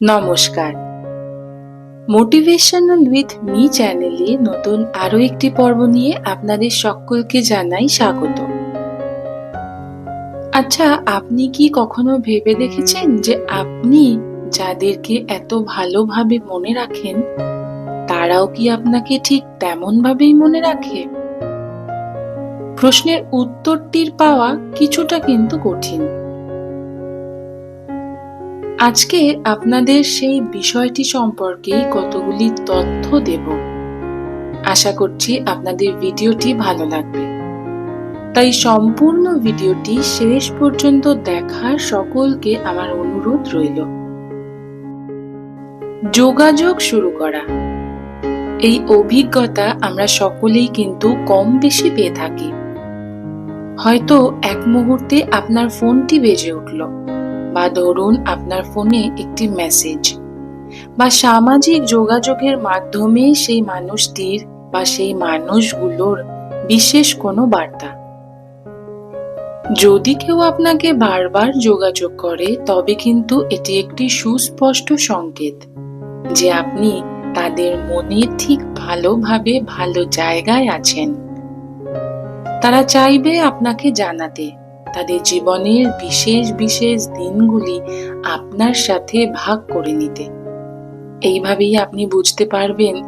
নমস্কার। Motivational with me চ্যানেলে নতুন আরও একটি পর্ব নিয়ে আপনাদের সকলকে জানাই স্বাগত। আচ্ছা আপনি কি কখনো ভেবে দেখেছেন যে আপনি যাদেরকে এত ভালোভাবে মনে রাখেন, তারাও কি আপনাকে ঠিক তেমন ভাবেই মনে রাখে? প্রশ্নের উত্তরটির পাওয়া কিছুটা কিন্তু কঠিন। আজকে আপনাদের সেই বিষয়টি সম্পর্কে কতগুলি তথ্য দেব। আশা করছি আপনাদের ভিডিওটি ভালো লাগবে। তাই সম্পূর্ণ ভিডিওটি শেষ পর্যন্ত দেখার সকলকে আমার অনুরোধ রইল। যোগাযোগ শুরু করা। এই অভিজ্ঞতা আমরা সকলেই কিন্তু কম বেশি পেয়ে থাকি। হয়তো এক মুহূর্তে আপনার ফোনটি বেজে উঠল। বা ধরুন আপনার ফোনে একটি মেসেজ বা সামাজিক যোগাযোগের মাধ্যমে সেই মানুষটির বা সেই মানুষগুলোর বিশেষ কোনো বার্তা। যদি কেউ আপনাকে বারবার যোগাযোগ করে, তবে কিন্তু এটি একটি সুস্পষ্ট সংকেত যে আপনি তাদের মনে ঠিক ভালোভাবে ভালো জায়গায় আছেন। তারা চাইবে আপনাকে জানাতে। তাদের জীবনের বিশেষ বিশেষ দিনগুলি আপনার সাথে ভাগ করে নিতে। এইভাবেই আপনি বুঝতে পারবেন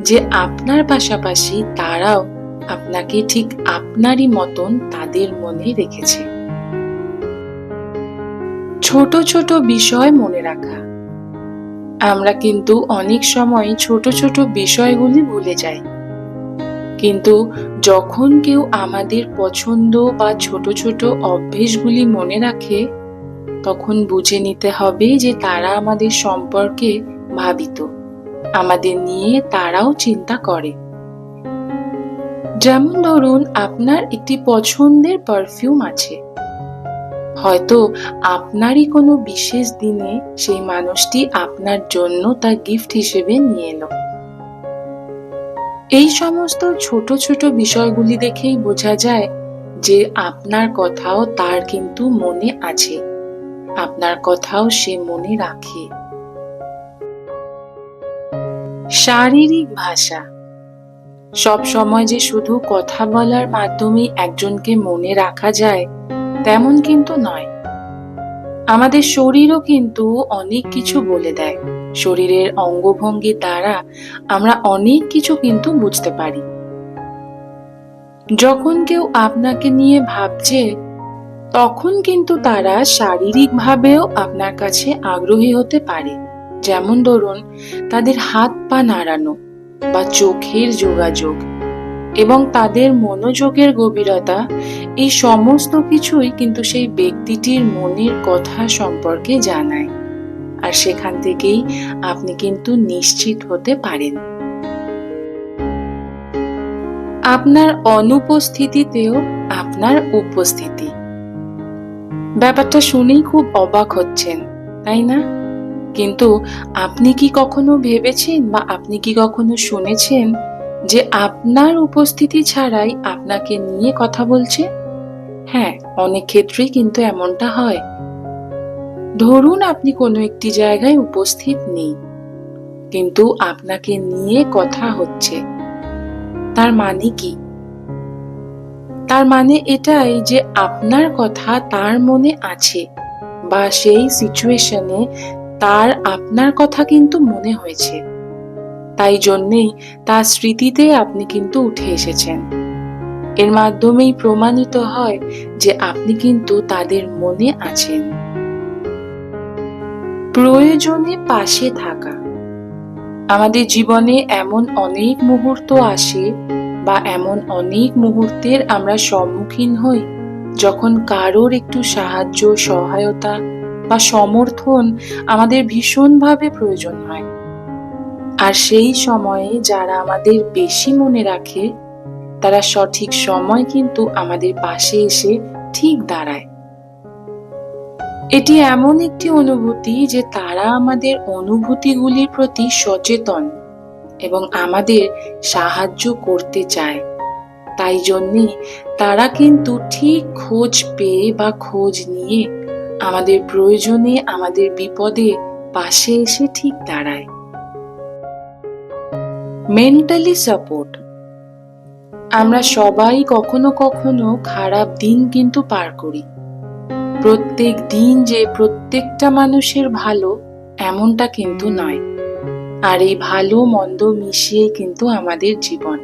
যে আপনার পাশাপাশি তারাও আপনাকে ঠিক আপনারই মতন তাদের মনে রেখেছে। ছোট ছোট বিষয় মনে রাখা। আমরা কিন্তু অনেক সময় ছোট ছোট বিষয়গুলি ভুলে যাই। কিন্তু যখন কেউ আমাদের পছন্দ বা ছোট ছোট অভ্যেসগুলি মনে রাখে, তখন বুঝে নিতে হবে যে তারা আমাদের সম্পর্কে ভাবিত। আমাদের নিয়ে তারাও চিন্তা করে। যেমন ধরুন, আপনার একটি পছন্দের পারফিউম আছে। হয়তো আপনারই কোনো বিশেষ দিনে সেই মানুষটি আপনার জন্য তার গিফট হিসেবে নিয়ে এলো। এই সমস্ত ছোট ছোট বিষয়গুলি দেখেই বোঝা যায় যে আপনার কথাও তার কিন্তু মনে আছে। আপনার কথাও সে মনে রাখে। শারীরিক ভাষা। সব সময় যে শুধু কথা বলার মাধ্যমে একজনকে মনে রাখা যায়, তেমন কিন্তু নয়। আমাদের শরীরও কিন্তু অনেক কিছু বলে দেয়। শরীরের অঙ্গভঙ্গি দ্বারা আমরা অনেক কিছু কিন্তু বুঝতে পারি। যখন কেউ আপনাকে নিয়ে ভাবছে, তখন কিন্তু তারা শারীরিকভাবেও আপনার কাছে আগ্রহী হতে পারে। যেমন ধরুন, তাদের হাত পা নাড়ানো বা চোখের যোগাযোগ। এবং তাদের মনোযোগের গভীরতা, এই সমস্ত কিছুই কিন্তু সেই ব্যক্তিটির মনের কথা সম্পর্কে জানায়। আর সেখান থেকেই আপনি কিন্তু নিশ্চিত হতে পারেন। আপনার অনুপস্থিতিতেও আপনার উপস্থিতি। ব্যাপারটা শুনেই খুব অবাক হচ্ছেন, তাই না? কিন্তু আপনি কি কখনো ভেবেছেন বা আপনি কি কখনো শুনেছেন যে আপনার উপস্থিতি ছাড়াই আপনাকে নিয়ে কথা বলছে? হ্যাঁ অনেক ক্ষেত্রেই কিন্তু এমনটা হয়। ধরুন আপনি কোনো একটি জায়গায় উপস্থিত নেই, কিন্তু আপনাকে নিয়ে কথা হচ্ছে। তার মানে কি? তার মানে এটাই যে আপনার কথা তার মনে আছে বা সেই সিচুয়েশনে তার আপনার কথা কিন্তু মনে হয়েছে। তাই জন্যেই তার স্মৃতিতে আপনি কিন্তু উঠে এসেছেন। এর মাধ্যমেই প্রমাণিত হয় যে আপনি কিন্তু তাদের মনে আছেন। প্রয়োজনে পাশে থাকা। আমাদের জীবনে এমন অনেক মুহূর্ত আসে বা এমন অনেক মুহূর্তের আমরা সম্মুখীন হই যখন কারোর একটু সাহায্য, সহায়তা বা সমর্থন আমাদের ভীষণভাবে প্রয়োজন হয়। আর সেই সময়ে যারা আমাদের বেশি মনে রাখে, তারা সঠিক সময় কিন্তু আমাদের পাশে এসে ঠিক দাঁড়ায়। এটি এমন একটি অনুভূতি যে তারা আমাদের অনুভূতিগুলির প্রতি সচেতন এবং আমাদের সাহায্য করতে চায়। তাই জন্যে তারা কিন্তু ঠিক খোঁজ পেয়ে বা খোঁজ নিয়ে আমাদের প্রয়োজনে আমাদের বিপদে পাশে এসে ঠিক দাঁড়ায়। মেন্টালি সাপোর্ট আমরা সবাই কখনো কখনো খারাপ দিন কিন্তু পার করি। প্রত্যেক দিন যে প্রত্যেকটা মানুষের ভালো, এমনটা কিন্তু নয়। আর এই ভালো মন্দ মিশিয়ে কিন্তু আমাদের জীবন।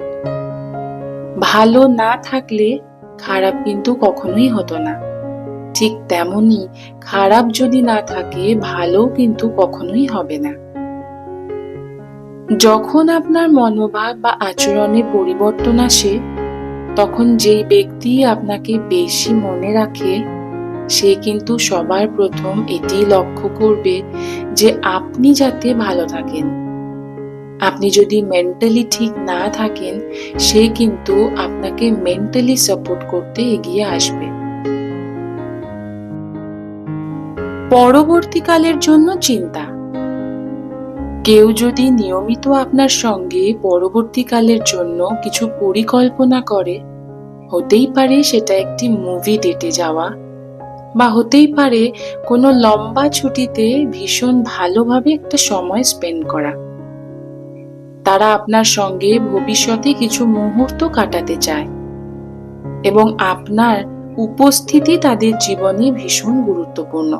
ভালো না থাকলে খারাপ কিন্তু কখনোই হতো না। ঠিক তেমনি খারাপ যদি না থাকে, ভালো কিন্তু কখনোই হবে না। যখন আপনার মনোভাব বা আচরণে পরিবর্তন আসে, তখন যেই ব্যক্তি আপনাকে বেশি মনে রাখে, সে কিন্তু সবার প্রথম এটি লক্ষ্য করবে যে আপনি যাতে ভালো থাকেন। আপনি যদি মেন্টালি ঠিক না থাকেন, সে কিন্তু আপনাকে মেন্টালি সাপোর্ট করতে এগিয়ে আসবে। পরবর্তীকালের জন্য চিন্তা। কেউ যদি নিয়মিত আপনার সঙ্গে পরবর্তীকালের জন্য কিছু পরিকল্পনা করে, হতেই পারে সেটা একটি মুভি ডেটে যাওয়া, বা হতেই পারে কোনো লম্বা ছুটিতে ভীষণ ভালোভাবে একটা সময় স্পেন্ড করা। তারা আপনার সঙ্গে ভবিষ্যতে কিছু মুহূর্ত কাটাতে চায় এবং আপনার উপস্থিতি তাদের জীবনে ভীষণ গুরুত্বপূর্ণ।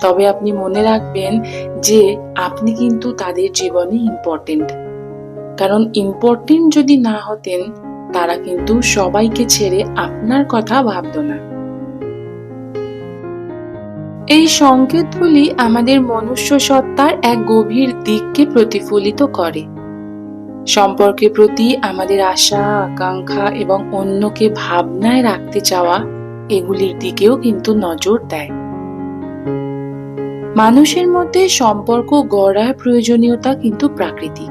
তবে আপনি মনে রাখবেন যে আপনি কিন্তু তাদের জীবনে ইম্পর্টেন্ট কারণ ইম্পর্টেন্ট যদি না হতেন, তারা কিন্তু সবাইকে ছেড়ে আপনার কথা ভাবত না। এই সংকেতগুলি আমাদের মনুষ্য সত্তার এক গভীর দিককে প্রতিফলিত করে। সম্পর্কের প্রতি আমাদের আশা, আকাঙ্ক্ষা এবং অন্যকে ভাবনায় রাখতে চাওয়া এগুলির দিকেও কিন্তু নজর দেয়। মানুষের মধ্যে সম্পর্ক গড়ার প্রয়োজনীয়তা কিন্তু প্রাকৃতিক।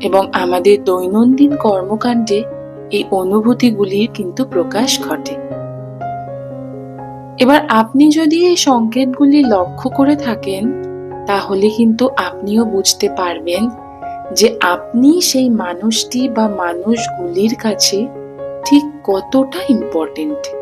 এবং আমাদের দৈনন্দিন কর্মকাণ্ডে এই অনুভূতিগুলির কিন্তু প্রকাশ ঘটে। এবার আপনি যদি এই সংকেতগুলি লক্ষ্য করে থাকেন, তাহলে কিন্তু আপনিও বুঝতে পারবেন যে আপনি সেই মানুষটি বা মানুষগুলির কাছে ঠিক কতটা ইম্পর্টেন্ট